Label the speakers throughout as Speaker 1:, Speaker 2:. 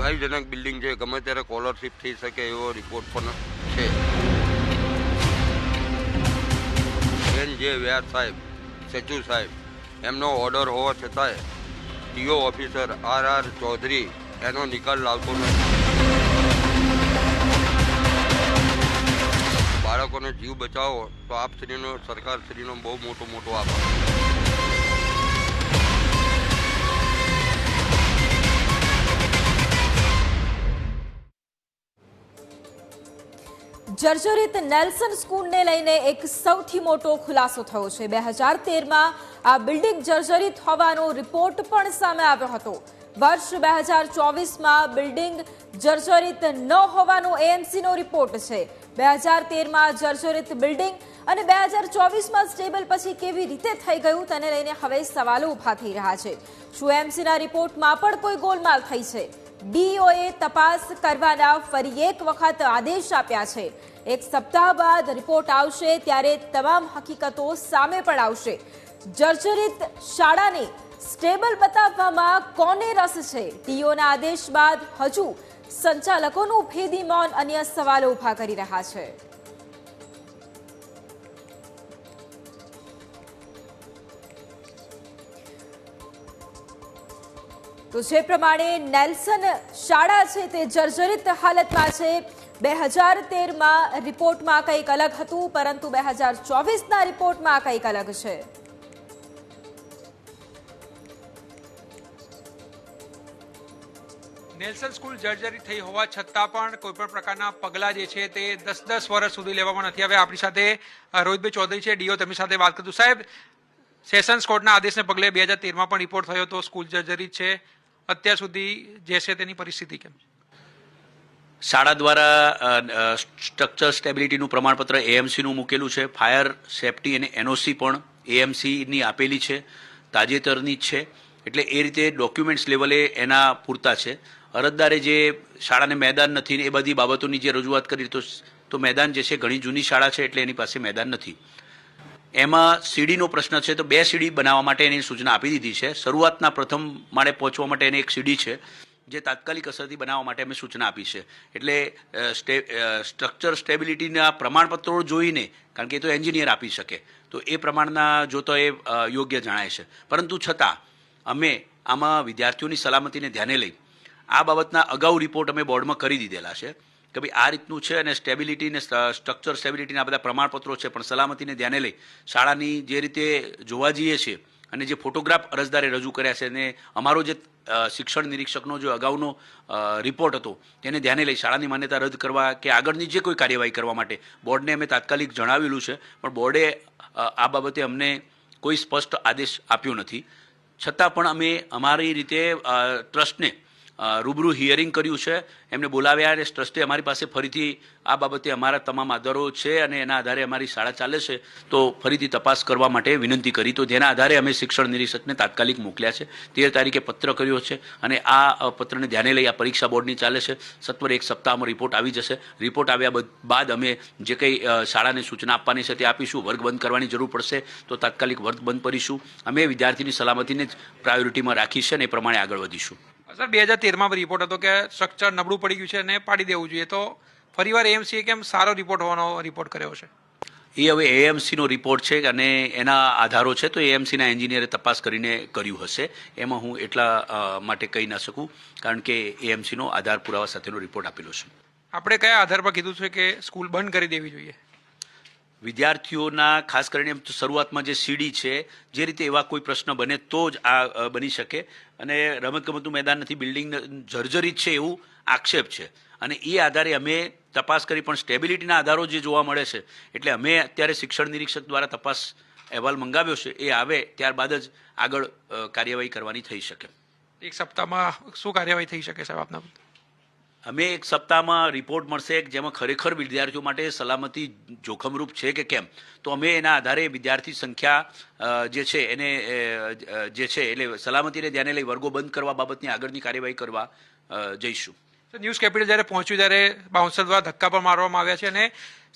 Speaker 1: ભયજનક બિલ્ડિંગ છે ગમે ત્યારે કોલરશીપ થઈ શકે એવો રિપોર્ટ પણ છે. એન જે વ્યાસ સાહેબ સચુ સાહેબ, એમનો ઓર્ડર હોવા છતાંય TO officer R R Chaudhary એનો નિકાલ લાવતો નથી. બાળકોનો જીવ બચાવો તો આપ શ્રીનો સરકાર શ્રીનો બહુ મોટો મોટો આભાર.
Speaker 2: જર્જરિત નેલ્સન સ્કૂલને લઈને એક સૌથી મોટો ખુલાસો થયો છે. બે હજાર તેરમાં આ બિલ્ડિંગ જર્જરિત હોવાનો રિપોર્ટ પણ સામે આવ્યો હતો. વર્ષ બે હજાર ચોવીસમાં બિલ્ડિંગ જર્જરિત ન હોવાનો એએમસીનો રિપોર્ટ છે. બે હજાર તેરમાં જર્જરિત બિલ્ડિંગ અને બે હજાર ચોવીસમાં સ્ટેબલ પછી કેવી રીતે થઈ ગયું તેને લઈને હવે સવાલો ઊભા થઈ રહ્યા છે. શું એમસીના રિપોર્ટમાં પણ કોઈ ગોલમાલ થઈ છે? ડીઓએ તપાસ કરવાના ફરી એક વખત આદેશ આપ્યા છે. એક સપ્તાહ બાદ રિપોર્ટ આવશે ત્યારે તમામ હકીકતો સામે પણ આવશે. જર્જરિત શાળાને સ્ટેબલ બતાવવામાં કોને રસ છે? ડીઓના આદેશ બાદ હજુ સંચાલકોનું ભેદી મૌન અન્ય સવાલો ઊભા કરી રહ્યા છે. તો જે પ્રમાણે નેલ્સન શાળા છે તે જર્જરિત હાલતમાં છે. બે હજાર તેરમાં રિપોર્ટમાં કંઈક અલગ હતું, પરંતુ બે હજાર ચોવીસના રિપોર્ટમાં કંઈક અલગ છે.
Speaker 3: નેલ્સન સ્કૂલ જર્જરી થઈ હોવા છતાં પણ કોઈ પણ પ્રકારના પગલાં જે છે તે દસ દસ વર્ષ સુધી લેવામાં નથી આવ્યા. આપણી સાથે રોહિતભાઈ ચૌધરી છે, ડીઓ તેમની સાથે વાત કરતું. સાહેબ, સેશન્સ કોર્ટના આદેશને પગલે બે હજાર તેરમાં પણ રિપોર્ટ થયો હતો સ્કૂલ જર્જરી છે. અત્યાર સુધી જે છે તેની પરિસ્થિતિ કેમ
Speaker 4: શાળા દ્વારા સ્ટ્રક્ચર સ્ટેબિલિટીનું પ્રમાણપત્ર એએમસીનું મૂકેલું છે. ફાયર સેફટી અને એનઓસી પણ એએમસીની આપેલી છે, તાજેતરની જ છે. એટલે એ રીતે ડોક્યુમેન્ટ્સ લેવલે એના પૂરતા છે. અરજદારે જે શાળાને મેદાન નથી એ બધી બાબતોની જે રજૂઆત કરી તો મેદાન જે છે ઘણી જૂની શાળા છે એટલે એની પાસે મેદાન નથી. એમાં સીડીનો પ્રશ્ન છે, તો બે સીડી બનાવવા માટે એની સૂચના આપી દીધી છે. શરૂઆતના પ્રથમ માળે પહોંચવા માટે એની એક સીડી છે, જે તાત્કાલિક અસરથી બનાવવા માટે અમે સૂચના આપી છે. એટલે સ્ટે સ્ટ્રક્ચર સ્ટેબિલિટીના પ્રમાણપત્રો જોઈને, કારણ કે એ તો એન્જિનિયર આપી શકે, તો એ પ્રમાણના જોતો એ યોગ્ય જણાય છે. પરંતુ છતાં, અમે આમાં વિદ્યાર્થીઓની સલામતીને ધ્યાને લઈ આ બાબતના અગાઉ રિપોર્ટ અમે બોર્ડમાં કરી દીધેલા છે. કે ભાઈ આ રીતનું છે અને સ્ટેબિલિટી ને સ્ટ્રક્ચર સ્ટેબિલિટીના બધા પ્રમાણપત્રો છે, પણ સલામતીને ધ્યાને લઈ શાળાની જે રીતે જોવા જઈએ છીએ અને જે ફોટોગ્રાફ અરજદારે રજૂ કર્યા છે અને અમારો જે શિક્ષણ નિરીક્ષકનો જે અગાઉનો રિપોર્ટ હતો, તેને ધ્યાને લઈ શાળાની માન્યતા રદ કરવા કે આગળની જે કોઈ કાર્યવાહી કરવા માટે બોર્ડને અમે તાત્કાલિક જણાવેલું છે, પણ બોર્ડે આ બાબતે અમને કોઈ સ્પષ્ટ આદેશ આપ્યો નથી. છતાં પણ અમે અમારી રીતે ટ્રસ્ટને રૂબરૂ હિયરિંગ કર્યું છે. એમને બોલાવ્યા અને ટ્રસ્ટે અમારી પાસે ફરીથી આ બાબતે અમારા તમામ આધારો છે અને એના આધારે અમારી શાળા ચાલે છે, તો ફરીથી તપાસ કરવા માટે વિનંતી કરી. તો જેના આધારે અમે શિક્ષણ નિરીક્ષકને તાત્કાલિક મોકલ્યા છે. તેર તારીખે પત્ર કર્યો છે અને આ પત્રને ધ્યાને લઈ આ પરીક્ષા બોર્ડની ચાલે છે. સત્વર એક સપ્તાહમાં રિપોર્ટ આવી જશે. રિપોર્ટ આવ્યા બદ- અમે જે કંઈ શાળાને સૂચના આપવાની છે તે આપીશું. વર્ગ બંધ કરવાની જરૂર પડશે તો તાત્કાલિક વર્ગ બંધ કરીશું. અમે વિદ્યાર્થીની સલામતીને જ પ્રાયોરિટીમાં રાખી છે અને એ પ્રમાણે આગળ વધીશું.
Speaker 3: સર બે હજાર તેરમાં રિપોર્ટ હતો કે સ્ટ્રક્ચર નબળું પડી ગયું છે અને પાડી દેવું જોઈએ. તો ફરીવાર એએમસીએ કેમ સારો રિપોર્ટ હોવાનો રિપોર્ટ કર્યો છે?
Speaker 4: એ હવે એએમસીનો રિપોર્ટ છે અને એના આધારો છે તો એએમસીના એન્જિનિયરે તપાસ કરીને કર્યું હશે. એમાં હું એટલા માટે કહી ના શકું કારણ કે એએમસીનો આધાર પુરાવા સાથેનો રિપોર્ટ આપેલો છે.
Speaker 3: આપણે કયા આધાર પર કીધું છે કે સ્કૂલ બંધ કરી દેવી જોઈએ?
Speaker 4: વિદ્યાર્થીઓના, ખાસ કરીને શરૂઆતમાં જે સીડી છે, જે રીતે એવા કોઈ પ્રશ્ન બને તો જ આ બની શકે. અને રમતગમતનું મેદાન નથી બિલ્ડિંગ જર્જરિત છે એવું આક્ષેપ છે. અને એ આધારે અમે તપાસ કરી, પણ સ્ટેબિલિટીના આધારો જે જોવા મળે છે, એટલે અમે અત્યારે શિક્ષણ નિરીક્ષક દ્વારા તપાસ અહેવાલ મંગાવ્યો છે, એ આવે ત્યારબાદ જ આગળ કાર્યવાહી કરવાની થઈ શકે.
Speaker 3: એક સપ્તાહમાં શું કાર્યવાહી થઈ શકે સાહેબ આપના
Speaker 4: અમે એક સપ્તાહમાં રિપોર્ટ મળશે કે જેમાં ખરેખર વિદ્યાર્થીઓ માટે સલામતી જોખમરૂપ છે કે કેમ? તો અમે એના આધારે વિદ્યાર્થી સંખ્યા જે છે એને જે છે એટલે સલામતીને ધ્યાને લઈ વર્ગો બંધ કરવા બાબતની આગળની કાર્યવાહી કરવા જઈશું.
Speaker 3: ન્યૂઝ કેપિટલ જ્યારે પહોંચ્યું ત્યારે બાઉન્સર દ્વારા ધક્કા પણ મારવામાં આવ્યા છે અને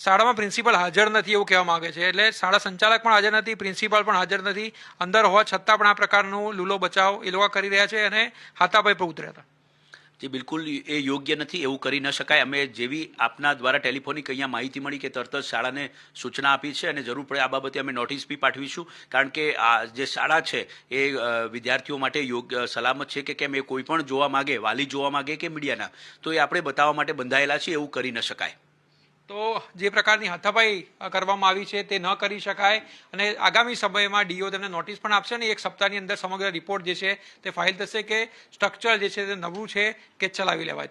Speaker 3: શાળામાં પ્રિન્સિપલ હાજર નથી એવું કહેવામાં આવે છે. એટલે શાળા સંચાલક પણ હાજર નથી પ્રિન્સિપાલ પણ હાજર નથી. અંદર હોવા છતાં પણ આ પ્રકારનું લૂલો બચાવ એ લોકો કરી રહ્યા છે અને હાથાપાઈ પર ઉતર્યા હતા.
Speaker 4: જે બિલકુલ એ યોગ્ય નથી, એવું કરી ન શકાય. અમે જેવી આપના દ્વારા ટેલિફોનિક અહીંયા માહિતી મળી કે તરત જ શાળાને સૂચના આપી છે અને જરૂર પડે આ બાબતે અમે નોટિસ બી પાઠવીશું. કારણ કે આ જે શાળા છે, એ વિદ્યાર્થીઓ માટે યોગ્ય સલામત છે કે કેમ? એ કોઈ પણ જોવા માગે, વાલી જોવા માગે કે મીડિયાના, તો એ આપણે બતાવવા માટે બંધાયેલા છીએ, એવું કરી ન શકાય.
Speaker 3: તો જે પ્રકારની હથાપાઈ કરવામાં આવી છે તે ન કરી શકાય અને આગામી સમયમાં ડીઓ તેમને નોટિસ પણ આપશે અને એક સપ્તાહની અંદર સમગ્ર રિપોર્ટ જે છે તે ફાઇલ થશે કે સ્ટ્રક્ચર જે છે તે નવું છે કે ચલાવી લેવાય.